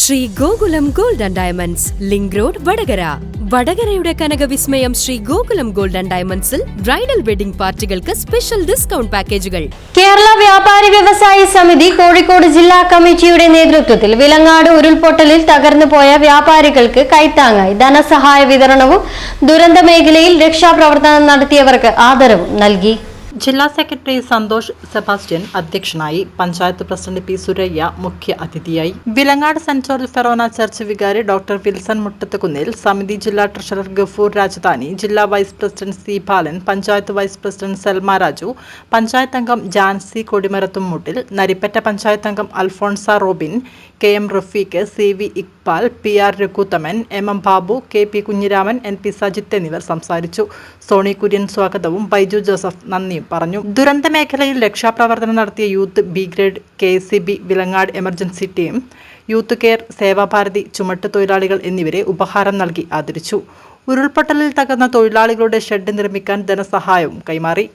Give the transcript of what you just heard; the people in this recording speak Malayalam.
Sree Gokulam gold and diamonds link road Vadakara. വടകരയുടെ കനകവിസ്മയം ശ്രീ ഗോകുലം ഗോൾഡ് ആൻഡ് ഡയമണ്ട്സിൽ ബ്രൈഡൽ വെഡിംഗ് പാർട്ടികൾക്ക് സ്പെഷ്യൽ ഡിസ്കൗണ്ട് പാക്കേജുകൾ കേരള വ്യാപാരി വ്യവസായി സമിതി കോഴിക്കോട് ജില്ലാ കമ്മിറ്റിയുടെ നേതൃത്വത്തിൽ വിലങ്ങാട് ഉരുൾപൊട്ടലിൽ തകർന്നു പോയ വ്യാപാരികൾക്ക് കൈത്താങ്ങായി. ധനസഹായ വിതരണവും ദുരന്ത മേഖലയിൽ രക്ഷാപ്രവർത്തനം നടത്തിയവർക്ക് ആദരവും നൽകി. ജില്ലാ സെക്രട്ടറി സന്തോഷ് സെബാസ്റ്റ്യൻ അധ്യക്ഷനായി പഞ്ചായത്ത് പ്രസിഡന്റ് പി സുരയ്യ മുഖ്യ അതിഥിയായി. Vilangad saint George Forane church വികാരി ഡോക്ടർ വിൽസൺ മുട്ടത്തുകുന്നിൽ സമിതി ജില്ലാ ട്രഷറർ ഗഫൂർ രാജധാനി ജില്ലാ vice president C Balan panchayat vice president Salma Raju panchayat അംഗം ജാൻസി കൊടിമരത്തുംമുട്ടിൽ നരിപ്പറ്റ പഞ്ചായത്ത് അംഗം Alphonsa Robin K M Rafeeq C V Iqbal P R Raghuthaman M M Babu K P Kunhiraman N P Sajith എന്നിവർ സംസാരിച്ചു. സോണി കുര്യൻ സ്വാഗതവും ബൈജു ജോസഫ് നന്ദിയും പറഞ്ഞു. ദുരന്ത മേഖലയിൽ രക്ഷാപ്രവർത്തനം നടത്തിയ youth brigade K C B Vilangad emergency team youth care Sevabharati ചുമട്ട് തൊഴിലാളികൾ എന്നിവരെ ഉപഹാരം നൽകി ആദരിച്ചു. ഉരുൾപൊട്ടലിൽ തകർന്ന തൊഴിലാളികളുടെ ഷെഡ് നിർമ്മിക്കാൻ ധനസഹായവും കൈമാറി.